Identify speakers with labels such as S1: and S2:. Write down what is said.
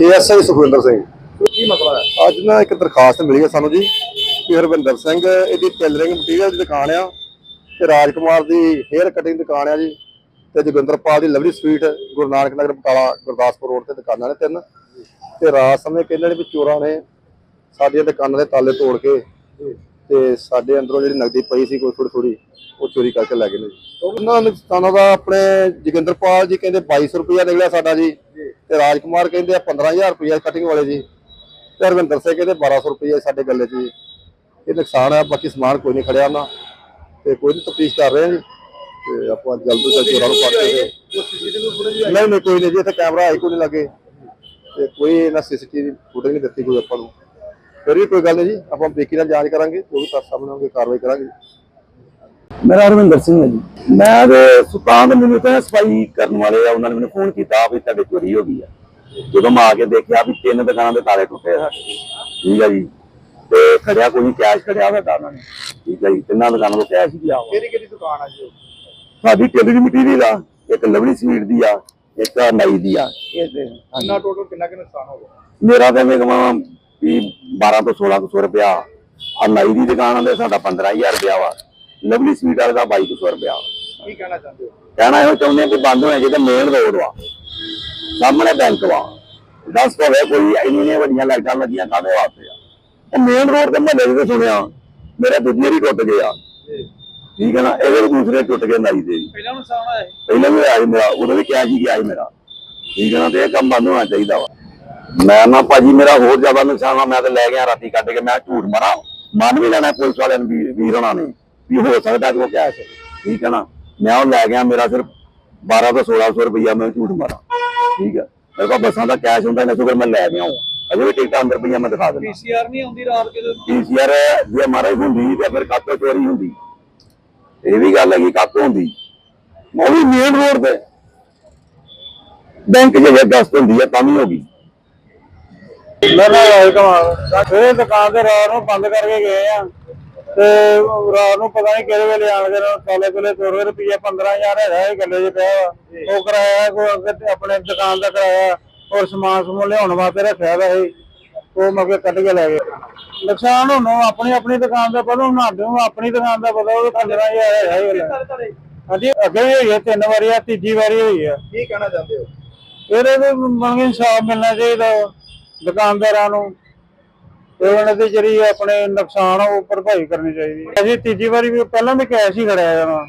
S1: ASI Sukhwinder Singh.
S2: ਕੀ ਮਸਲਾ ਹੈ?
S1: ਅੱਜ ਨਾ ਇੱਕ ਦਰਖਾਸਤ ਮਿਲੀ ਹੈ ਸਾਨੂੰ ਜੀ ਕਿ ਹਰਵਿੰਦਰ ਸਿੰਘ ਇਹਦੀ ਟੇਲਰਿੰਗ ਮਟੀਰੀਅਲ ਦੀ ਦੁਕਾਨ ਆ। ਤੇ ਰਾਜਕੁਮਾਰ ਦੀ ਹੇਅਰ ਕਟਿੰਗ ਦੁਕਾਨ ਆ ਜੀ। ਤੇ ਜੋਗਿੰਦਰਪਾਲ ਦੀ lovely sweet Guru Nanak Nagar Batala Gurdaspur road ਤੇ ਦੁਕਾਨਾਂ ਨੇ ਤਿੰਨ। ਤੇ ਰਾਤ ਸਮੇਂ ਕਹਿੰਦੇ ਨੇ ਵੀ ਚੋਰਾਂ ਨੇ ਸਾਡੀਆਂ ਦੁਕਾਨਾਂ ਦੇ ਤਾਲੇ ਤੋੜ ਕੇ ਤੇ ਸਾਡੇ ਅੰਦਰੋਂ ਜਿਹੜੀ ਨਗਦੀ ਪਈ ਸੀ ਕੋਈ ਥੋੜੀ ਥੋੜੀ ਉਹ ਚੋਰੀ ਕਰਕੇ ਲੈ ਗਏ ਨੇ ਜੀ। ਉਹਨਾਂ ਨੁਕਸਾਨਾਂ ਦਾ ਆਪਣੇ ਜੋਗਿੰਦਰਪਾਲ ਜੀ ਕਹਿੰਦੇ 2200 ਰੁਪਇਆ ਨਿਕਲਿਆ ਸਾਡਾ ਜੀ। ਤੇ ਰਾਜਕੁਮਾਰ ਕਹਿੰਦੇ ਆ 15000 ਰੁਪਇਆ ਕਟਿੰਗ ਵਾਲੇ ਜੀ। ਤੇ ਹਰਵਿੰਦਰ ਸਿੰਘ ਕਹਿੰਦੇ 1200 ਰੁਪਏ ਸਾਡੇ ਗੱਲੇ 'ਚ ਜੀ। ਇਹ ਨੁਕਸਾਨ ਹੈ ਬਾਕੀ ਸਮਾਨ ਕੋਈ ਨਹੀਂ ਖੜਿਆ ਉਹਨਾਂ ਤੇ ਕੋਈ ਨਹੀਂ ਤਫਤੀਸ਼ ਕਰ ਰਹੇ ਹਾਂ ਜੀ। ਤੇ ਆਪਾਂ ਜਲਦ ਤੋਂ ਜਲਦ ਚੋਰਾਂ ਨੂੰ ਫੜ ਨਹੀਂ ਨਹੀਂ, ਕੋਈ ਨਹੀਂ ਜੀ, ਇੱਥੇ ਕੈਮਰਾ ਹੈ ਕੋਈ ਨਹੀਂ ਲੱਗੇ। ਤੇ ਕੋਈ ਇਹਨਾਂ ਸੀਸੀਟੀਵੀ ਫੁਟੇਜ ਨਹੀਂ ਦਿੱਤੀ ਕੋਈ ਆਪਾਂ ਨੂੰ। ਫਿਰ ਵੀ ਕੋਈ ਗੱਲ ਨਹੀਂ ਜੀ, ਆਪਾਂ ਬਰੀਕੀ ਨਾਲ ਜਾਂਚ ਕਰਾਂਗੇ, ਜੋ ਵੀ ਤੱਥ ਸਾਹਮਣੇ ਆਉਣਗੇ ਕਾਰਵਾਈ ਕਰਾਂਗੇ
S3: ਮੇਰਾ ਹਰਵਿੰਦਰ ਸਿੰਘ ਹੈ ਜੀ। ਮੈਂ ਤੇ ਸੁਲਤਾਨ ਦੇ ਮੈਨੂੰ ਤਾਂ ਸਫ਼ਾਈ ਕਰਨ ਵਾਲੇ ਆ ਉਹਨਾਂ ਨੇ ਮੈਨੂੰ ਫੋਨ ਕੀਤਾ ਵੀ ਤੁਹਾਡੇ ਚੋਰੀ ਹੋ ਗਈ ਆ। ਜਦੋਂ ਮੈਂ ਆ ਕੇ ਦੇਖਿਆ ਵੀ ਤਿੰਨ ਦੁਕਾਨਾਂ ਦੇ ਤਾਲੇ ਟੁੱਟੇ ਆ। ਠੀਕ ਹੈ ਜੀ। ਤੇ ਖੜਿਆ ਕੋਈ ਕੈਸ਼ ਖੜਿਆ ਹੋਇਆ ਤਾਂ ਉਹਨਾਂ ਨੇ। ਠੀਕ ਹੈ ਜੀ ਤਿੰਨਾਂ ਦੁਕਾਨਾਂ ਤੋਂ ਕੈਸ਼ ਹੀ ਗਿਆ
S2: ਕਿਹੜੀ ਕਿਹੜੀ ਦੁਕਾਨ ਆ ਜੀ?
S3: ਸਾਡੀ ਟੇਲਰ ਦੀ ਮਟੀਰੀਅਲ ਆ ਇੱਕ ਲਵਲੀ ਸਵੀਟ ਦੀ ਆ ਇੱਕ ਨਾਈ ਦੀ ਆ। ਇਹ।
S2: ਕਿੰਨਾ ਟੋਟਲ ਕਿੰਨਾ ਕਿ ਨੁਕਸਾਨ ਹੋ ਗਿਆ?
S3: ਮੇਰਾ ਤਾਂ ਮੇਗਮਾ ਵੀ 12 ਤੋਂ 1600 ਰੁਪਿਆ ਆ ਨਾਈ ਦੀ ਦੁਕਾਨ ਦੇ ਸਾਡਾ 15000 ਰੁਪਿਆ ਵਾ। ਲਵਲੀ ਸਵੀਟ ਵਾਲੇ ਦਾ 2200 ਰੁਪਿਆ
S2: ਕੀ ਕਹਿਣਾ ਚਾਹੁੰਦੇ ਹੋ?
S3: ਕਹਿਣਾ ਇਹੋ ਚਾਹੁੰਦੇ ਕਿ ਬੰਦ ਹੋਣਾ ਚਾਹੀਦਾ ਮੇਨ ਰੋਡ ਵਾ ਸਾਹਮਣੇ ਬੈਂਕ ਵਾ। ਦੱਸ ਹੋਵੇ ਕੋਈ ਇੰਨੀਆਂ ਵੱਡੀਆਂ ਲਾਈਟਾਂ ਲੱਗੀਆਂ ਕਾਹਦੇ ਵਾਸਤੇ ਆ? ਉਹ ਮੇਨ ਰੋਡ ਤੇ ਮਹੱਲੇ ਦੇ ਸੁਣਿਆ ਮੇਰੇ ਦੂਜੇ ਵੀ ਟੁੱਟ ਗਏ ਆ। ਠੀਕ ਹੈ ਨਾ ਇਹਦੇ ਦੂਸਰੇ ਟੁੱਟ ਗਏ ਨਾਈ ਦੇ।
S2: ਪਹਿਲਾਂ ਨੁਕਸਾਨ ਹੋਇਆ ਹੈ
S3: ਪਹਿਲਾਂ ਵੀ ਆਇਆ ਮੇਰਾ ਉਦੋਂ ਵੀ ਕਿਹਾ ਸੀ ਗਿਆ ਸੀ ਮੇਰਾ। ਠੀਕ ਹੈ ਨਾ ਤੇ ਇਹ ਕੰਮ ਬੰਦ ਹੋਣਾ ਚਾਹੀਦਾ ਵਾ। ਮੈਂ ਨਾ ਭਾਜੀ ਮੇਰਾ ਹੋਰ ਜ਼ਿਆਦਾ ਨੁਕਸਾਨ ਆ ਮੈਂ ਤੇ ਲੈ ਗਿਆ ਰਾਤੀ ਕੱਢ ਕੇ ਮੈਂ ਝੂਠ ਮਾਰਾਂ। ਮੰਨ ਵੀ ਲੈਣਾ ਪੁਲਿਸ ਵਾਲਿਆਂ ਨੂੰ ਵੀ ਵੀਰ ਹੋਣਾ ਨੇ। ਵੀ ਹੋ ਸਕਦਾ ਕਿ ਉਹ ਕੈਸ਼। ਠੀਕ ਹੈ ਨਾ? ਮੈਂ ਉਹ ਲੈ ਗਿਆ ਮੇਰਾ ਸਿਰਫ 12 ਤੋਂ 1600 ਰੁਪਈਆ ਮੈਂ ਝੂਠ ਮਾਰਾਂ। ਠੀਕ ਹੈ? ਮੇਰੇ ਕੋਲ ਬੱਸਾਂ ਦਾ ਕੈਸ਼ ਹੁੰਦਾ ਨਾ ਸ਼ੁਕਰ ਮੈਂ ਲੈ ਗਿਆ ਹਾਂ ਅਜੇ ਵੀ ਟਿਕਟਾਂ ਅੰਦਰ ਪਈਆਂ ਮੈਂ ਦਿਖਾ ਦਿੰਦਾ।
S2: ਪੀਸੀਆਰ ਨਹੀਂ ਆਉਂਦੀ ਰਾਤ ਕਿਤੇ
S3: ਪੀਸੀਆਰ ਜੇ ਮਾਰੇ ਹੁੰਦੀ ਤੇ ਫਿਰ ਕਾਤੋਂ ਚੋਰੀ ਹੁੰਦੀ। ਇਹ ਵੀ ਗੱਲ ਹੈਗੀ ਕਾਤੋਂ ਹੁੰਦੀ। ਉਹ ਵੀ ਮੇਨ ਰੋਡ ਤੇ। ਬੈਂਕ ਜੇ ਗਸਤ ਹੁੰਦੀ ਹੈ ਤਾਂ ਵੀ ਹੋ ਗਈ।
S4: ਮੈਂ ਨਾ ਆਇਆ ਕਮਾਲ ਇਹ ਦੁਕਾਨ ਤੇ ਰਾਤ ਨੂੰ ਬੰਦ ਕਰਕੇ ਗਏ ਆ। ਤੇ ਰਾਤ ਨੂੰ ਪਤਾ ਨਹੀਂ ਕਿਹੜੇ ਵੇਲੇ ਆਣ ਕੇ ਕੋਲੇ ਤੋਰ ਕੇ ਰੁਪਈਆ 15000 ਹੈਗਾ ਇਹ ਗੱਲੇ 'ਚ ਪਿਆ ਉਹ ਕਰਾਇਆ ਕੋਈ ਆਪਣੇ ਦੁਕਾਨ ਦਾ ਕਰਾਇਆ ਔਰ ਸਮਾਨ ਸਮੂਨ ਲਿਆਉਣ ਵਾਸਤੇ ਰੱਖਿਆ ਵਾ ਇਹ। ਉਹ ਮਗੇ ਕੱਢ ਕੇ ਲੈ ਗਏ। ਨੁਕਸਾਨ ਹੁਣ ਆਪਣੀ ਆਪਣੀ ਦੁਕਾਨ ਦਾ ਪਤਾ ਹੁਣ ਆਡੂ ਆਪਣੀ ਦੁਕਾਨ ਦਾ ਪਤਾ ਉਹ 15000 ਹੈਗਾ ਇਹ ਵਾਲਾ। ਹਾਂਜੀ ਅੱਗੇ ਵੀ ਹੋਈ ਹੈ ਤਿੰਨ ਵਾਰੀ ਆ ਤੀਜੀ ਵਾਰੀ ਹੋਈ ਆ।
S2: ਕੀ ਕਹਿਣਾ ਚਾਹੁੰਦੇ ਹੋ?
S4: ਇਹਦੇ ਮੰਗੇ ਇਨਸਾਫ ਮਿਲਣਾ ਚਾਹੀਦਾ ਦੁਕਾਨਦਾਰਾਂ ਨੂੰ। ਤੇ ਉਹਨਾਂ ਦੀ ਜਿਹੜੀ ਆਪਣੇ ਨੁਕਸਾਨ ਆ ਉਹ ਭਰਪਾਈ ਕਰਨੀ ਚਾਹੀਦੀ ਹੈ। ਅਸੀਂ ਤੀਜੀ ਵਾਰੀ ਵੀ ਪਹਿਲਾਂ ਵੀ ਕੈਸ਼ ਹੀ ਖੜਿਆ ਜਾਣਾ।